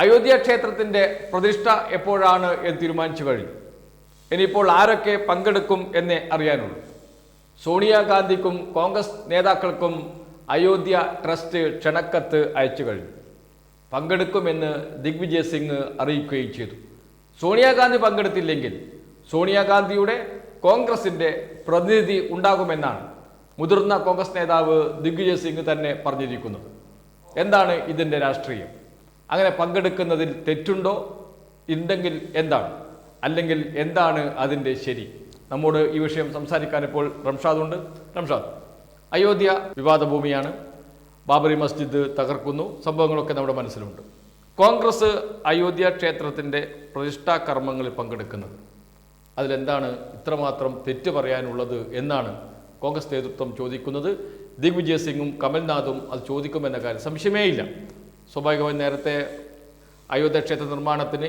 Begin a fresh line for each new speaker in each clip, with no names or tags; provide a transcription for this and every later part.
അയോധ്യ ക്ഷേത്രത്തിന്റെ പ്രതിഷ്ഠ എപ്പോഴാണ് എന്ന് തീരുമാനിച്ചു കഴിഞ്ഞു. ഇനിയിപ്പോൾ ആരൊക്കെ പങ്കെടുക്കും എന്നേ അറിയാനുള്ളൂ. സോണിയാഗാന്ധിക്കും കോൺഗ്രസ് നേതാക്കൾക്കും അയോധ്യ ട്രസ്റ്റ് ക്ഷണക്കത്ത് അയച്ചു കഴിഞ്ഞു. പങ്കെടുക്കുമെന്ന് ദിഗ്വിജയ് സിംഗ് അറിയിക്കുകയും ചെയ്തു. സോണിയാഗാന്ധി പങ്കെടുത്തില്ലെങ്കിൽ സോണിയാഗാന്ധിയുടെ കോൺഗ്രസിന്റെ പ്രതിനിധി ഉണ്ടാകുമെന്നാണ് മുതിർന്ന കോൺഗ്രസ് നേതാവ് ദിഗ്വിജയ് സിംഗ് തന്നെ പറഞ്ഞിരിക്കുന്നത്. എന്താണ് ഇതിന്റെ രാഷ്ട്രീയം? അങ്ങനെ പങ്കെടുക്കുന്നതിൽ തെറ്റുണ്ടോ? ഉണ്ടെങ്കിൽ എന്താണ്? അല്ലെങ്കിൽ എന്താണ് അതിന്റെ ശരി? നമ്മോട് ഈ വിഷയം സംസാരിക്കാൻ ഇപ്പോൾ റംഷാദ് ഉണ്ട്. റംഷാദ് അയോധ്യ വിവാദ ഭൂമിയാണ് ബാബറി മസ്ജിദ് തകർക്കുന്നു. സംഭവങ്ങളൊക്കെ നമ്മുടെ മനസ്സിലുണ്ട്. കോൺഗ്രസ് അയോധ്യ ക്ഷേത്രത്തിന്റെ പ്രതിഷ്ഠാ കർമ്മങ്ങളിൽ പങ്കെടുക്കുന്നത്. അതിലെന്താണ് ഇത്രമാത്രം തെറ്റ് പറയാനുള്ളത് എന്നാണ് കോൺഗ്രസ് നേതൃത്വം ചോദിക്കുന്നത്. ദിഗ്വിജയ് സിംഗും കമൽനാഥും അത് ചോദിക്കുമെന്ന കാര്യം സംശയമേയില്ല. സ്വാഭാവികമായും നേരത്തെ അയോധ്യ ക്ഷേത്ര നിർമ്മാണത്തിന്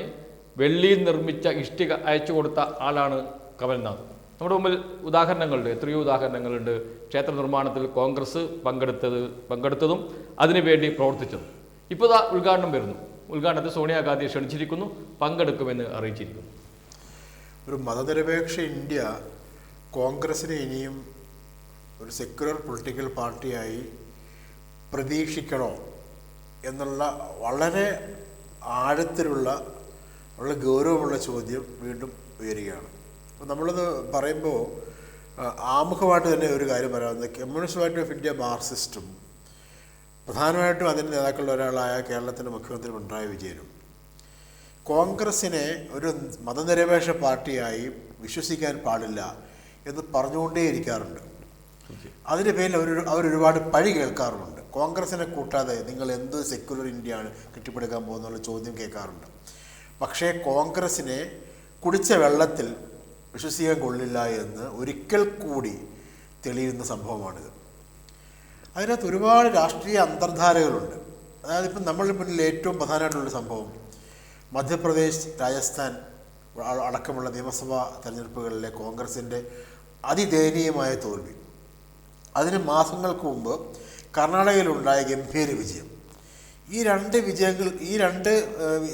വെള്ളിയിൽ നിർമ്മിച്ച ഇഷ്ടിക അയച്ചു കൊടുത്ത ആളാണ് കമൽനാഥ്. നമ്മുടെ മുമ്പിൽ ഉദാഹരണങ്ങളുണ്ട് എത്രയോ ഉദാഹരണങ്ങളുണ്ട്. ക്ഷേത്ര നിർമ്മാണത്തിൽ കോൺഗ്രസ് പങ്കെടുത്തത് പങ്കെടുത്തതും അതിനുവേണ്ടി പ്രവർത്തിച്ചതും. ഇപ്പോൾ ഉദ്ഘാടനം വരുന്നു. ഉദ്ഘാടനത്തിൽ സോണിയാഗാന്ധിയെ ക്ഷണിച്ചിരിക്കുന്നു പങ്കെടുക്കുമെന്ന് അറിയിച്ചിരിക്കുന്നു.
ഒരു മതനിരപേക്ഷ ഇന്ത്യ കോൺഗ്രസിനെ ഇനിയും ഒരു സെക്യുലർ പൊളിറ്റിക്കൽ പാർട്ടിയായി പ്രതീക്ഷിക്കണോ? എന്നുള്ള വളരെ ആഴത്തിലുള്ള വളരെ ഗൗരവമുള്ള ചോദ്യം വീണ്ടും ഉയരുകയാണ്. അപ്പോൾ നമ്മളത് പറയുമ്പോൾ ആമുഖമായിട്ട് തന്നെ ഒരു കാര്യം പറയാവുന്നത് കമ്മ്യൂണിസ്റ്റ് പാർട്ടി ഓഫ് ഇന്ത്യ മാർസിസ്റ്റും പ്രധാനമായിട്ടും അതിന്റെ നേതാക്കളിൽ ഒരാളായ കേരളത്തിന്റെ മുഖ്യമന്ത്രി പിണറായി വിജയനും കോൺഗ്രസിനെ ഒരു മതനിരപേക്ഷ പാർട്ടിയായി വിശ്വസിക്കാൻ പാടില്ല എന്ന് പറഞ്ഞുകൊണ്ടേയിരിക്കാറുണ്ട്. അതിന്റെ പേരിൽ അവർ അവരൊരുപാട് പഴി കേൾക്കാറുമുണ്ട്. കോൺഗ്രസിനെ കൂട്ടാതെ നിങ്ങൾ എന്ത് സെക്യുലർ ഇന്ത്യയാണ് കെട്ടിപ്പടുക്കാൻ പോകുന്നുള്ള ചോദ്യം കേൾക്കാറുണ്ട്. പക്ഷേ കോൺഗ്രസിനെ കുടിച്ച വെള്ളത്തിൽ വിശ്വസിക്കാൻ കൊള്ളില്ല എന്ന് ഒരിക്കൽ കൂടി തെളിയുന്ന സംഭവമാണിത്. അതിനകത്ത് ഒരുപാട് രാഷ്ട്രീയ അന്തർധാരകളുണ്ട്. അതായത് ഇപ്പം നമ്മളുടെ മുന്നിൽ ഏറ്റവും പ്രധാനമായിട്ടുള്ള സംഭവം മധ്യപ്രദേശ് രാജസ്ഥാൻ അടക്കമുള്ള നിയമസഭാ തെരഞ്ഞെടുപ്പുകളിലെ കോൺഗ്രസിന്റെ അതിദയനീയമായ തോൽവി. അതിന് മാസങ്ങൾക്ക് മുമ്പ് കർണാടകയിലുണ്ടായ ഗംഭീര വിജയം. ഈ രണ്ട് വിജയങ്ങൾ ഈ രണ്ട്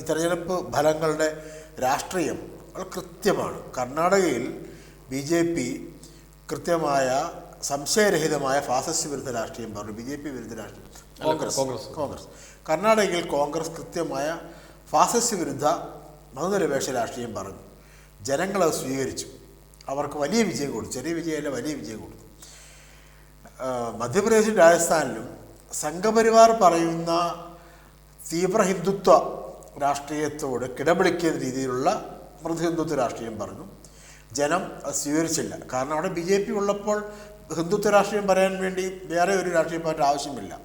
തെരഞ്ഞെടുപ്പ് ഫലങ്ങളുടെ രാഷ്ട്രീയം കൃത്യമാണ്. കർണാടകയിൽ ബി ജെ പി കൃത്യമായ സംശയരഹിതമായ ഫാസിസ്റ്റ് വിരുദ്ധ രാഷ്ട്രീയം പറഞ്ഞു. ബി ജെ പി വിരുദ്ധ രാഷ്ട്രീയം. കോൺഗ്രസ്.
കോൺഗ്രസ്.
കർണാടകയിൽ കോൺഗ്രസ് കൃത്യമായ ഫാസിസ്റ്റ് വിരുദ്ധ മതനിരപേക്ഷ രാഷ്ട്രീയം പറഞ്ഞു. ജനങ്ങളത് സ്വീകരിച്ചു. അവർക്ക് വലിയ വിജയം കൊടുത്തു. ചെറിയ വിജയമല്ല വലിയ വിജയം കൊടുത്തു. മധ്യപ്രദേശിലും രാജസ്ഥാനിലും സംഘപരിവാർ പറയുന്ന തീവ്ര ഹിന്ദുത്വ രാഷ്ട്രീയത്തോട് കിടപിടിക്കുന്ന രീതിയിലുള്ള മൃദു ഹിന്ദുത്വ രാഷ്ട്രീയം പറഞ്ഞു. ജനം സ്വീകരിച്ചില്ല. കാരണം അവിടെ ബി ജെ പി ഉള്ളപ്പോൾ ഹിന്ദുത്വ രാഷ്ട്രീയം പറയാൻ വേണ്ടി വേറെ ഒരു രാഷ്ട്രീയ പാർട്ടി ആവശ്യമില്ല.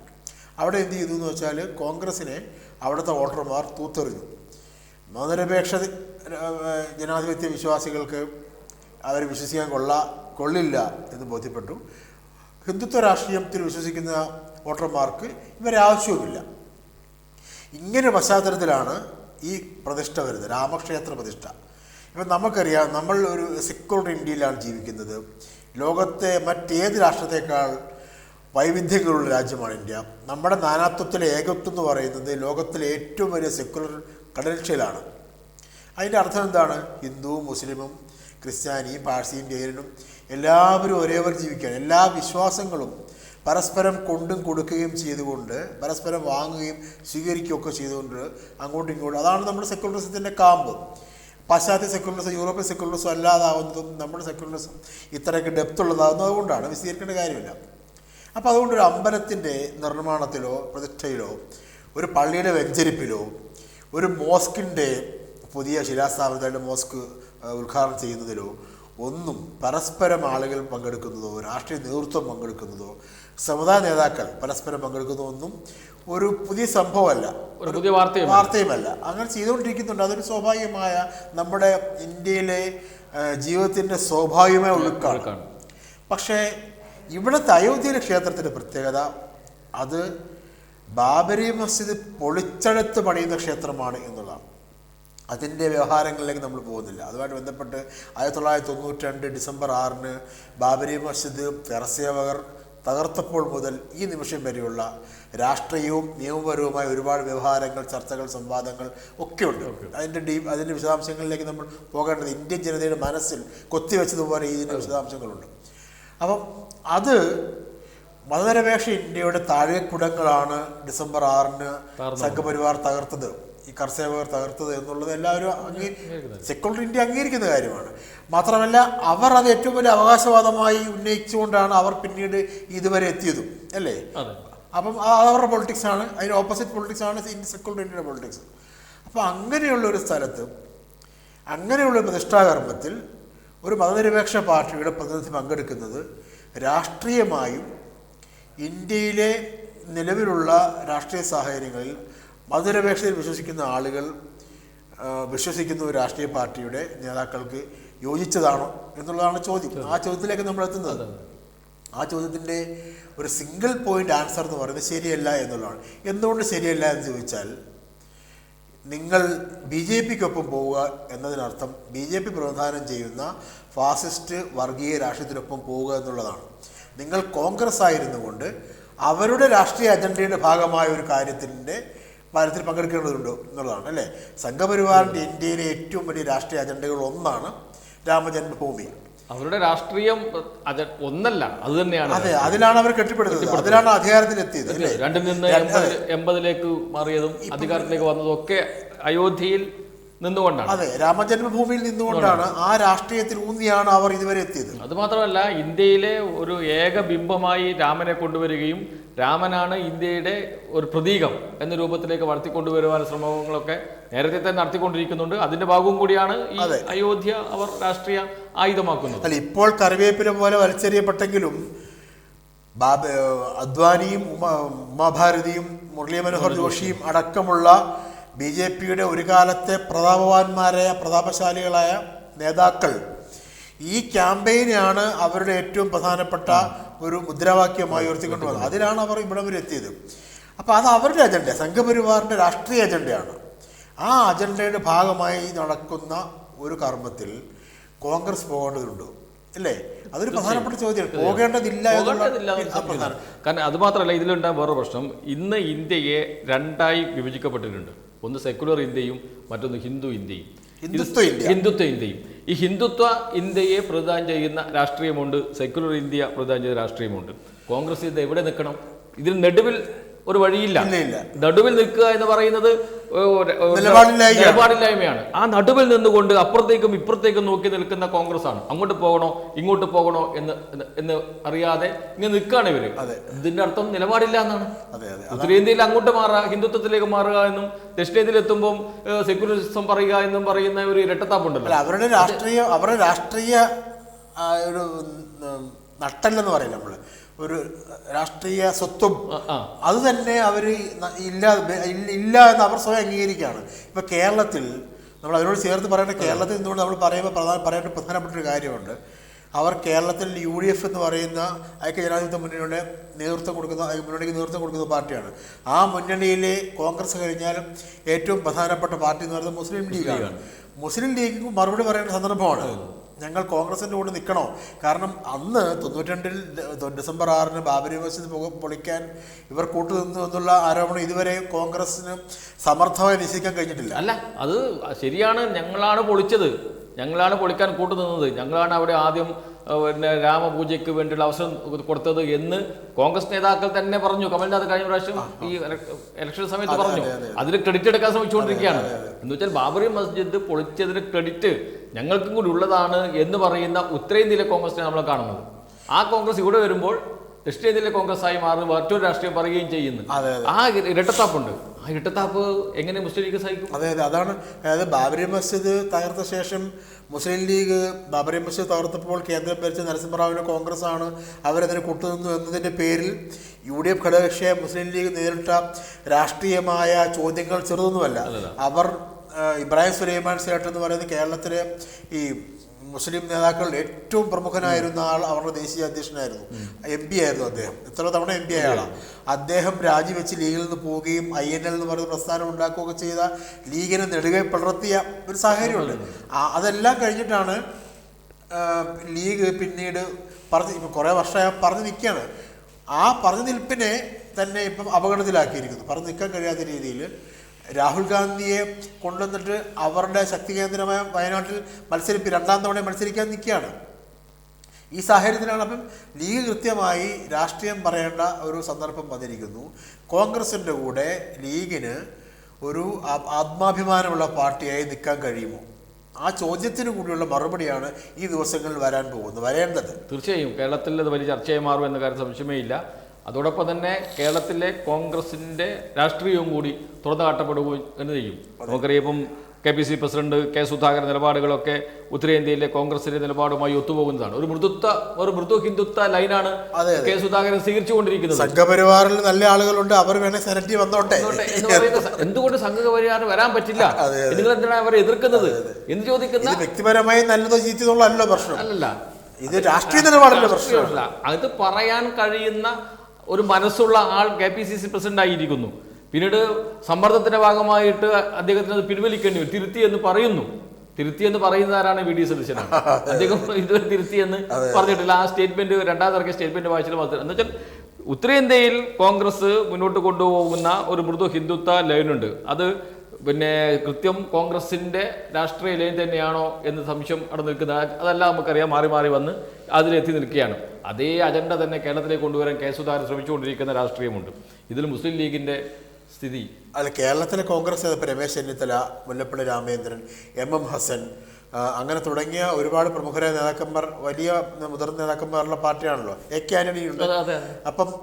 അവിടെ എന്ത് ചെയ്തു എന്ന് വെച്ചാൽ കോൺഗ്രസിനെ അവിടുത്തെ വോട്ടർമാർ തൂത്തെറിഞ്ഞു. മതനിരപേക്ഷ ജനാധിപത്യ വിശ്വാസികൾക്ക് അവർ വിശ്വസിക്കാൻ കൊള്ള കൊള്ളില്ല എന്ന് ബോധ്യപ്പെട്ടു. ഹിന്ദുത്വ രാഷ്ട്രീയത്തിൽ വിശ്വസിക്കുന്ന വോട്ടർമാർക്ക് ഇവരെ ആവശ്യവുമില്ല. ഇങ്ങനെ പശ്ചാത്തലത്തിലാണ് ഈ പ്രതിഷ്ഠ വരുന്നത് രാമക്ഷേത്ര പ്രതിഷ്ഠ. ഇപ്പം നമുക്കറിയാം നമ്മൾ ഒരു സെക്യുലർ ഇന്ത്യയിലാണ് ജീവിക്കുന്നത്. ലോകത്തെ മറ്റേത് രാഷ്ട്രത്തെക്കാൾ വൈവിധ്യങ്ങളുള്ള രാജ്യമാണ് ഇന്ത്യ. നമ്മുടെ നാനാത്വത്തിലെ ഏകത്വം എന്ന് പറയുന്നത് ലോകത്തിലെ ഏറ്റവും വലിയ സെക്യുലർ കടൽക്ഷയിലാണ്. അതിന്റെ അർത്ഥം എന്താണ്? ഹിന്ദുവും മുസ്ലിമും ക്രിസ്ത്യാനിയും പാഴ്സിയും ജൈനനും എല്ലാവരും ഒരേപോലെ ജീവിക്കുകയാണ് എല്ലാ വിശ്വാസങ്ങളും പരസ്പരം കൊണ്ടും കൊടുക്കുകയും ചെയ്തുകൊണ്ട് പരസ്പരം വാങ്ങുകയും സ്വീകരിക്കുകയൊക്കെ ചെയ്തുകൊണ്ട് അങ്ങോട്ടും ഇങ്ങോട്ടും. അതാണ് നമ്മുടെ സെക്യുലറിസത്തിന്റെ കാമ്പ്. പാശ്ചാത്യ സെക്യുലറിസം യൂറോപ്യൻ സെക്യുലറിസം അല്ലാതാവുന്നതും നമ്മുടെ സെക്യുലറിസം ഇത്രയൊക്കെ ഡെപ്ത് ഉള്ളതാകുന്നത് അതുകൊണ്ടാണ് വിശദീകരിക്കേണ്ട കാര്യമില്ല. അപ്പോൾ അതുകൊണ്ട് ഒരു അമ്പലത്തിന്റെ നിർമ്മാണത്തിലോ പ്രതിഷ്ഠയിലോ ഒരു പള്ളിയുടെ വെഞ്ചരിപ്പിലോ ഒരു മോസ്കിന്റെ പുതിയ ശിലാസ്ഥാപനത്തിന്റെ മോസ്ക് ഉദ്ഘാടനം ചെയ്യുന്നതിലോ ഒന്നും പരസ്പരം ആളുകൾ പങ്കെടുക്കുന്നതോ രാഷ്ട്രീയ നേതൃത്വം പങ്കെടുക്കുന്നതോ സമുദായ നേതാക്കൾ പരസ്പരം പങ്കെടുക്കുന്നതോ ഒന്നും ഒരു പുതിയ സംഭവമല്ല.
ഒരു പുതിയ വാർത്തയും
വാർത്തയുമല്ല. അങ്ങനെ ചെയ്തുകൊണ്ടിരിക്കുന്നുണ്ട്. അതൊരു സ്വാഭാവികമായ നമ്മുടെ ഇന്ത്യയിലെ ജീവിതത്തിന്റെ സ്വാഭാവികമായ ഒഴുക്കാണ്. പക്ഷേ ഇവിടുത്തെ അയോധ്യയിലെ ക്ഷേത്രത്തിന്റെ പ്രത്യേകത അത് ബാബരി മസ്ജിദ് പൊളിച്ചെടുത്ത് പണിയുന്ന ക്ഷേത്രമാണ് എന്നുള്ളതാണ്. അതിന്റെ വ്യവഹാരങ്ങളിലേക്ക് നമ്മൾ പോകുന്നില്ല. അതുമായിട്ട് ബന്ധപ്പെട്ട് ആയിരത്തി തൊള്ളായിരത്തി തൊണ്ണൂറ്റി രണ്ട് ഡിസംബർ ആറിന് ബാബരി മസ്ജിദ് തെറസേവകർ തകർത്തപ്പോൾ മുതൽ ഈ നിമിഷം വരെയുള്ള രാഷ്ട്രീയവും നിയമപരവുമായ ഒരുപാട് വ്യവഹാരങ്ങൾ ചർച്ചകൾ സംവാദങ്ങൾ ഒക്കെ ഉണ്ട്. അതിന്റെ ഡീ അതിന്റെ വിശദാംശങ്ങളിലേക്ക് നമ്മൾ പോകേണ്ടത് ഇന്ത്യൻ ജനതയുടെ മനസ്സിൽ കൊത്തിവെച്ചതുപോലെ ഇതിന്റെ വിശദാംശങ്ങളുണ്ട്. അപ്പം അത് മതനിരപേക്ഷ ഇന്ത്യയുടെ താഴെക്കുടങ്ങളാണ് ഡിസംബർ ആറിന് സംഘപരിവാർ തകർത്തത്. ഈ കർസേവകർ തകർത്തത് എന്നുള്ളത് എല്ലാവരും അംഗീ സെക്യുലർ ഇന്ത്യ അംഗീകരിക്കുന്ന കാര്യമാണ്. മാത്രമല്ല അവർ അത് ഏറ്റവും വലിയ അവകാശവാദമായി ഉന്നയിച്ചുകൊണ്ടാണ് അവർ പിന്നീട് ഇതുവരെ എത്തിയതും അല്ലേ? അപ്പം അവരുടെ പൊളിറ്റിക്സ് ആണ്. അതിന് ഓപ്പോസിറ്റ് പൊളിറ്റിക്സ് ആണ് സെക്യുലർ ഇന്ത്യയുടെ പൊളിറ്റിക്സ് അപ്പോൾ അങ്ങനെയുള്ള ഒരു സ്ഥലത്ത് അങ്ങനെയുള്ള പ്രതിഷ്ഠാകർമ്മത്തിൽ ഒരു മതനിരപേക്ഷ പാർട്ടിയുടെ പ്രതിനിധി പങ്കെടുക്കുന്നത് രാഷ്ട്രീയമായും ഇന്ത്യയിലെ നിലവിലുള്ള രാഷ്ട്രീയ സാഹചര്യങ്ങളിൽ മതനിരപേക്ഷതയിൽ വിശ്വസിക്കുന്ന ആളുകൾ വിശ്വസിക്കുന്ന ഒരു രാഷ്ട്രീയ പാർട്ടിയുടെ നേതാക്കൾക്ക് യോജിച്ചതാണോ എന്നുള്ളതാണ് ചോദ്യം. ആ ചോദ്യത്തിലേക്ക് നമ്മൾ എത്തുന്നത്. ആ ചോദ്യത്തിന്റെ ഒരു സിംഗിൾ പോയിന്റ് ആൻസർ എന്ന് പറയുന്നത് ശരിയല്ല എന്നുള്ളതാണ്. എന്തുകൊണ്ട് ശരിയല്ല എന്ന് ചോദിച്ചാൽ നിങ്ങൾ ബി ജെ പിക്കൊപ്പം പോവുക എന്നതിനർത്ഥം ബി ജെ പി പ്രതിനിധാനം ചെയ്യുന്ന ഫാസിസ്റ്റ് വർഗീയ രാഷ്ട്രീയത്തിനൊപ്പം പോവുക എന്നുള്ളതാണ്. നിങ്ങൾ കോൺഗ്രസ് ആയിരുന്നു കൊണ്ട് അവരുടെ രാഷ്ട്രീയ അജണ്ടയുടെ ഭാഗമായ ഒരു കാര്യത്തിന്റെ കാര്യത്തിൽ പങ്കെടുക്കേണ്ടതുണ്ടോ എന്നുള്ളതാണ് അല്ലേ? സംഘപരിവാറിന്റെ ഇന്ത്യയിലെ ഏറ്റവും വലിയ രാഷ്ട്രീയ അജണ്ടകൾ ഒന്നാണ് രാമജന്മഭൂമി.
അവരുടെ രാഷ്ട്രീയം ഒന്നല്ല അത് തന്നെയാണ്.
അതെ അതിലാണ് അവർ കെട്ടിപ്പടുത്തത്. അതിലാണ് അധികാരത്തിലെത്തിയത് അല്ലേ?
രണ്ടിൽ നിന്ന് എൺപത് എൺപതിലേക്ക് മാറിയതും അധികാരത്തിലേക്ക് വന്നതും ഒക്കെ അയോധ്യയിൽ നിന്നുകൊണ്ടാണ്.
അതെ രാമജന്മഭൂമിയിൽ നിന്നുകൊണ്ടാണ് ആ രാഷ്ട്രീയത്തിൽ ഊന്നിയാണ് അവർ ഇതുവരെ എത്തിയത്.
അത് മാത്രമല്ല ഇന്ത്യയിലെ ഒരു ഏക ബിംബമായി രാമനെ കൊണ്ടുവരികയും രാമനാണ് ഇന്ത്യയുടെ ഒരു പ്രതീകം എന്ന രൂപത്തിലേക്ക് വളർത്തിക്കൊണ്ടുവരുവാൻ ശ്രമങ്ങളൊക്കെ നേരത്തെ തന്നെ നടത്തിക്കൊണ്ടിരിക്കുന്നുണ്ട്. അതിന്റെ ഭാഗവും കൂടിയാണ് ഈ അയോധ്യ അവർ രാഷ്ട്രീയ ആയുധമാക്കുന്നത്.
അല്ല ഇപ്പോൾ കറിവേപ്പില പോലെ വലിച്ചെറിയപ്പെട്ടെങ്കിലും അദ്വാനിയും ഉമ ഉമാഭാരതിയും മുരളി മനോഹർ ജോഷിയും അടക്കമുള്ള ബി ജെ പിയുടെ ഒരു കാലത്തെ പ്രതാപവാന്മാരായ പ്രതാപശാലികളായ നേതാക്കൾ ഈ ക്യാമ്പയിനാണ് അവരുടെ ഏറ്റവും പ്രധാനപ്പെട്ട ഒരു മുദ്രാവാക്യമായി ഉയർത്തിക്കൊണ്ട് പോകുന്നത് അതിലാണ് അവർ ഇവിടം വരെ എത്തിയത്. അപ്പോൾ അത് അവരുടെ അജണ്ട സംഘപരിവാറിന്റെ രാഷ്ട്രീയ അജണ്ടയാണ് ആ അജണ്ടയുടെ ഭാഗമായി നടക്കുന്ന ഒരു കർമ്മത്തിൽ കോൺഗ്രസ് പോകേണ്ടതുണ്ടോ. അല്ലേ? അതൊരു പ്രധാനപ്പെട്ട ചോദ്യമാണ് പോകേണ്ടതില്ല
കാരണം അത് മാത്രമല്ല ഇതിലുണ്ടായ വേറൊരു പ്രശ്നം. ഇന്ന് ഇന്ത്യയെ രണ്ടായി വിഭജിക്കപ്പെട്ടിട്ടുണ്ട്. ഒന്ന് സെക്കുലർ ഇന്ത്യയും മറ്റൊന്ന് ഹിന്ദു ഇന്ത്യയും.
ഹിന്ദുത്വ
ഇന്ത്യയും. ഈ ഹിന്ദുത്വ ഇന്ത്യയെ പ്രതിദാനം ചെയ്യുന്ന രാഷ്ട്രീയമുണ്ട് സെക്യുലർ ഇന്ത്യ പ്രതിദാനം ചെയ്യുന്ന രാഷ്ട്രീയമുണ്ട്. കോൺഗ്രസ് ഇത് എവിടെ നിൽക്കണം? ഇതിന് നെടുവിൽ ഒരു വഴിയില്ല. നടുവിൽ നിൽക്കുക എന്ന് പറയുന്നത്
നിലപാടില്ലായ്മയാണ്.
ആ നടുവിൽ നിന്നുകൊണ്ട് അപ്പുറത്തേക്കും ഇപ്പുറത്തേക്കും നോക്കി നിൽക്കുന്ന കോൺഗ്രസ് ആണ് അങ്ങോട്ട് പോകണോ ഇങ്ങോട്ട് പോകണോ എന്ന് എന്ന് അറിയാതെ ഇങ്ങനെ നിൽക്കുകയാണ്
ഇവർ.
ഇതിന്റെ അർത്ഥം നിലപാടില്ല എന്നാണ്. ഉത്തരേന്ത്യയിൽ അങ്ങോട്ട് മാറുക ഹിന്ദുത്വത്തിലേക്ക് മാറുക എന്നും ദക്ഷിണേന്ത്യയിൽ എത്തുമ്പോൾ സെക്യുലറിസം പറയുക എന്നും പറയുന്ന ഒരു ഇരട്ടത്താപ്പുണ്ടല്ലോ.
അവരുടെ രാഷ്ട്രീയ അവരുടെ രാഷ്ട്രീയ ഒരു നട്ടല്ലെന്ന് പറയില്ല നമ്മൾ. ഒരു രാഷ്ട്രീയ സ്വത്വം അത് തന്നെ അവർ ഇല്ല ഇല്ല എന്ന് അവർ സ്വയം അംഗീകരിക്കുകയാണ്. ഇപ്പം കേരളത്തിൽ നമ്മൾ അതിനോട് ചേർത്ത് പറയേണ്ട കേരളത്തിൽ നിന്നുകൊണ്ട് നമ്മൾ പറയുമ്പോൾ പ്രധാന പറയേണ്ട പ്രധാനപ്പെട്ട ഒരു കാര്യമുണ്ട്. അവർ കേരളത്തിൽ യു ഡി എഫ് എന്ന് പറയുന്ന ഐക്യ ജനാധിപത്യ മുന്നണിയുടെ നേതൃത്വം കൊടുക്കുന്ന മുന്നണിക്ക് നേതൃത്വം കൊടുക്കുന്ന പാർട്ടിയാണ്. ആ മുന്നണിയിലെ കോൺഗ്രസ് കഴിഞ്ഞാലും ഏറ്റവും പ്രധാനപ്പെട്ട പാർട്ടി എന്ന് പറയുന്നത് മുസ്ലിം ലീഗാണ്. മുസ്ലിം ലീഗ് മറുപടി പറയേണ്ട സന്ദർഭമാണ്. ഞങ്ങൾ കോൺഗ്രസിന്റെ കൂടെ നിൽക്കണോ? കാരണം അന്ന് തൊണ്ണൂറ്റിരണ്ടിൽ രണ്ടിൽ ഡിസംബർ ആറിന് ബാബരി മസ്ജിദ് പൊളിക്കാൻ ഇവർ കൂട്ടുനിന്നു എന്നുള്ള ആരോപണം ഇതുവരെ കോൺഗ്രസിന് സമർത്ഥമായി നിശ്ചയിക്കാൻ കഴിഞ്ഞിട്ടില്ല.
അല്ല അത് ശരിയാണ്. ഞങ്ങളാണ് പൊളിച്ചത്. ഞങ്ങളാണ് പൊളിക്കാൻ കൂട്ടു നിന്നത്. ഞങ്ങളാണ് അവിടെ ആദ്യം പിന്നെ രാമപൂജയ്ക്ക് വേണ്ടിയുള്ള അവസരം കൊടുത്തത് എന്ന് കോൺഗ്രസ് നേതാക്കൾ തന്നെ പറഞ്ഞു. കമൽനാഥ് കഴിഞ്ഞ പ്രാവശ്യം ഈ ഇലക്ഷൻ സമയത്ത് പറഞ്ഞു. അതിന് ക്രെഡിറ്റ് എടുക്കാൻ ശ്രമിച്ചുകൊണ്ടിരിക്കുകയാണ്. എന്ന് വെച്ചാൽ ബാബറി മസ്ജിദ് പൊളിച്ചതിന് ക്രെഡിറ്റ് ഞങ്ങൾക്കും കൂടി ഉള്ളതാണ് എന്ന് പറയുന്ന ഉത്തരേന്ത്യയിലെ കോൺഗ്രസിനെ നമ്മൾ കാണുന്നത്. ആ കോൺഗ്രസ് ഇവിടെ വരുമ്പോൾ ദക്ഷിണേന്ത്യയിലെ കോൺഗ്രസ് ആയി മാറി മറ്റൊരു രാഷ്ട്രീയം പറയുകയും ചെയ്യുന്നു. ആ ഇരട്ടത്താപ്പുണ്ട്. ആ ഇരട്ടത്താപ്പ് എങ്ങനെ മുസ്ലിം ലീഗ് സഹിക്കും?
അതെ അതെ. അതാണ് അതായത് ബാബരി മസ്ജിദ് തകർത്ത ശേഷം മുസ്ലിം ലീഗ് ബാബരി മസ്ജിദ് തകർത്തപ്പോൾ കേന്ദ്രം ഭരിച്ച നരസിംഹറാവുവിന്റെ കോൺഗ്രസ് ആണ് അവരതിന് കൂട്ടുനിന്നു എന്നതിന്റെ പേരിൽ യു ഡി എഫ് ഘടകകക്ഷിയായ മുസ്ലിം ലീഗ് നേരിട്ട രാഷ്ട്രീയമായ ചോദ്യങ്ങൾ ചെറുതൊന്നുമല്ല. അവർ ഇബ്രാഹിം സുലൈമാൻ സേട്ട് എന്ന് പറയുന്ന കേരളത്തിലെ ഈ മുസ്ലിം നേതാക്കളിൽ ഏറ്റവും പ്രമുഖനായിരുന്ന ആൾ അവരുടെ ദേശീയ അധ്യക്ഷനായിരുന്നു. എം പി ആയിരുന്നു അദ്ദേഹം. എത്ര തവണ എം പി ആയാളാണ് അദ്ദേഹം രാജിവെച്ച് ലീഗിൽ നിന്ന് പോവുകയും ഐ എൻ എൽ എന്ന് പറയുന്ന പ്രസ്ഥാനം ഉണ്ടാക്കുകയൊക്കെ ചെയ്ത ലീഗിനെ നെടുകെ പിളർത്തിയ ഒരു സാഹചര്യമുണ്ട്. അതെല്ലാം കഴിഞ്ഞിട്ടാണ് ലീഗ് പിന്നീട് പറഞ്ഞ് ഇപ്പം കുറേ വർഷമായി പറഞ്ഞ് നിൽക്കുകയാണ് ആ പറഞ്ഞു നിൽപ്പിനെ തന്നെ ഇപ്പം അപകടത്തിലാക്കിയിരിക്കുന്നു. പറഞ്ഞു നിൽക്കാൻ കഴിയാത്ത രീതിയിൽ രാഹുൽ ഗാന്ധിയെ കൊണ്ടുവന്നിട്ട് അവരുടെ ശക്തി കേന്ദ്രമായ വയനാട്ടിൽ മത്സരിപ്പ് രണ്ടാം തവണ മത്സരിക്കാൻ നിൽക്കുകയാണ്. ഈ സാഹചര്യത്തിലാണ് അപ്പം ലീഗ് കൃത്യമായി രാഷ്ട്രീയം പറയേണ്ട ഒരു സന്ദർഭം വന്നിരിക്കുന്നു. കോൺഗ്രസിന്റെ കൂടെ ലീഗിന് ഒരു ആത്മാഭിമാനമുള്ള പാർട്ടിയായി നിൽക്കാൻ കഴിയുമോ? ആ ചോദ്യത്തിന് കൂടിയുള്ള മറുപടിയാണ് ഈ ദിവസങ്ങളിൽ വരാൻ പോകുന്നത് വരേണ്ടത്.
തീർച്ചയായും കേരളത്തിൽ അത് വലിയ ചർച്ചയായി മാറും എന്ന കാര്യം സംശയമേ ഇല്ല. അതോടൊപ്പം തന്നെ കേരളത്തിലെ കോൺഗ്രസിന്റെ രാഷ്ട്രീയവും കൂടി തുറന്നു കാട്ടപ്പെടുകയും എന്ന് ചെയ്യും. നമുക്കറിയാം ഇപ്പം K P C president K Sudhakaran നിലപാടുകളൊക്കെ ഉത്തരേന്ത്യയിലെ കോൺഗ്രസിന്റെ നിലപാടുമായി ഒത്തുപോകുന്നതാണ്. ഒരു മൃദുത്വ ഒരു മൃദു ഹിന്ദുത്വ ലൈനാണ് കെ സുധാകരൻ സ്വീകരിച്ചുകൊണ്ടിരിക്കുന്നത്.
സംഘപരിവാറിൽ നല്ല ആളുകളുണ്ട് അവർ സെനറ്റിൽ വന്നോട്ടെ.
എന്തുകൊണ്ട് സംഘപരിവാർ വരാൻ പറ്റില്ല? നിങ്ങൾ എന്തിനാണ് അവരെ എതിർക്കുന്നത്? എന്ന് ചോദിക്കുന്ന
വ്യക്തിപരമായി നല്ലതോ ചീത്തതുള്ളല്ലോ പ്രശ്നം.
അല്ലല്ല.
ഇത് രാഷ്ട്രീയ നിലപാടല്ല
പ്രശ്നമല്ല. അത് പറയാൻ കഴിയുന്ന ഒരു മനസ്സുള്ള ആൾ K P C C president ആയിരിക്കുന്നു. പിന്നീട് സമ്മർദ്ദത്തിന്റെ ഭാഗമായിട്ട് അദ്ദേഹത്തിന് അത് പിൻവലിക്കേണ്ടി വരും. തിരുത്തി എന്ന് പറയുന്നു. തിരുത്തി എന്ന് പറയുന്നത് ആരാണ്? വി ഡി സതീശനാണ്. അദ്ദേഹം ഇതുവരെ തിരുത്തി എന്ന് പറഞ്ഞിട്ടില്ല. ആ സ്റ്റേറ്റ്മെന്റ് രണ്ടാം ഇറക്കിയ സ്റ്റേറ്റ്മെന്റ് വായിച്ചാൽ മാത്രം. എന്ന് വെച്ചാൽ ഉത്തരേന്ത്യയിൽ കോൺഗ്രസ് മുന്നോട്ട് കൊണ്ടുപോകുന്ന ഒരു മൃദു ഹിന്ദുത്വ ലൈനുണ്ട്. അത് പിന്നെ കൃത്യം കോൺഗ്രസിന്റെ രാഷ്ട്രീയ ലൈൻ തന്നെയാണോ എന്ന് സംശയം അവിടെ നിൽക്കുന്ന അതെല്ലാം നമുക്കറിയാം മാറി മാറി വന്ന് അതിലെത്തി നിൽക്കുകയാണ്. അതേ അജണ്ട തന്നെ കേരളത്തിലേക്ക് കൊണ്ടുവരാൻ കെ സുധാകരൻ ശ്രമിച്ചുകൊണ്ടിരിക്കുന്ന രാഷ്ട്രീയമുണ്ട്. ഇതിൽ മുസ്ലിം ലീഗിന്റെ സ്ഥിതി.
അല്ല കേരളത്തിലെ കോൺഗ്രസ് നേതാവ് രമേശ് ചെന്നിത്തല മുല്ലപ്പള്ളി രാമചന്ദ്രൻ എം എം ഹസൻ അങ്ങനെ തുടങ്ങിയ ഒരുപാട് പ്രമുഖരായ നേതാക്കന്മാർ വലിയ മുതിർന്ന നേതാക്കന്മാരുള്ള പാർട്ടിയാണല്ലോ. എ കെ ആന്റണി ഉണ്ട്. അപ്പം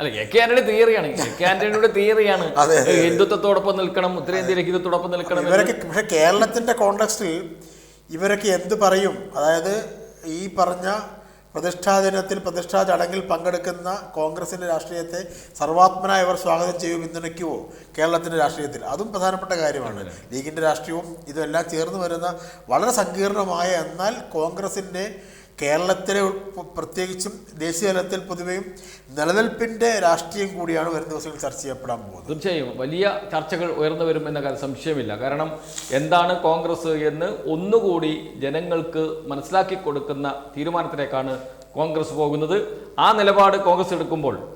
അല്ല എ കെ ആന്റണി തിയറിയാണ്. എ കെ ആന്റണിയുടെ തിയറിയാണ്. ഹിന്ദുത്വത്തോടൊപ്പം നിൽക്കണം ഉത്തരേന്ത്യയിലെ ഹിന്ദുത്വത്തോടൊപ്പം നിൽക്കണം
ഇവരൊക്കെ പക്ഷെ കേരളത്തിന്റെ കോണ്ടെക്സ്റ്റിൽ ഇവരൊക്കെ എന്ത് പറയും? അതായത് ഈ പറഞ്ഞ പ്രതിഷ്ഠാ ദിനത്തിൽ പ്രതിഷ്ഠാ ചടങ്ങിൽ പങ്കെടുക്കുന്ന കോൺഗ്രസിന്റെ രാഷ്ട്രീയത്തെ സർവാത്മന ഇവർ സ്വാഗതം ചെയ്യുകയോ പിന്തുണയ്ക്കുമോ കേരളത്തിന്റെ രാഷ്ട്രീയത്തിൽ. അതും പ്രധാനപ്പെട്ട കാര്യമാണ്. ലീഗിന്റെ രാഷ്ട്രീയവും ഇതെല്ലാം ചേർന്ന് വരുന്ന വളരെ സങ്കീർണമായ എന്നാൽ കോൺഗ്രസിന്റെ കേരളത്തിലെ പ്രത്യേകിച്ചും ദേശീയ തലത്തിൽ പൊതുവെയും നിലനിൽപ്പിന്റെ രാഷ്ട്രീയം കൂടിയാണ് വരും ദിവസങ്ങളിൽ ചർച്ച ചെയ്യപ്പെടാൻ പോകുന്നത്.
തീർച്ചയായും. വലിയ ചർച്ചകൾ ഉയർന്നു വരും എന്ന സംശയമില്ല. കാരണം എന്താണ് കോൺഗ്രസ് എന്ന് ഒന്നുകൂടി ജനങ്ങൾക്ക് മനസ്സിലാക്കി കൊടുക്കുന്ന തീരുമാനത്തിലേക്കാണ് കോൺഗ്രസ് പോകുന്നത്. ആ നിലപാട് കോൺഗ്രസ് എടുക്കുമ്പോൾ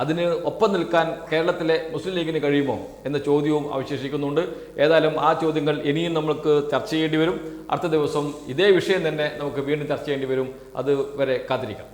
അതിന് ഒപ്പം നിൽക്കാൻ കേരളത്തിലെ മുസ്ലിം ലീഗിന് കഴിയുമോ എന്ന ചോദ്യവും അവശേഷിക്കുന്നുണ്ട്. ഏതായാലും ആ ചോദ്യങ്ങൾ ഇനിയും നമ്മൾക്ക് ചർച്ച ചെയ്യേണ്ടി വരും. അടുത്ത ദിവസം ഇതേ വിഷയം തന്നെ നമുക്ക് വീണ്ടും ചർച്ച ചെയ്യേണ്ടി വരും. അത് വരെ കാത്തിരിക്കാം.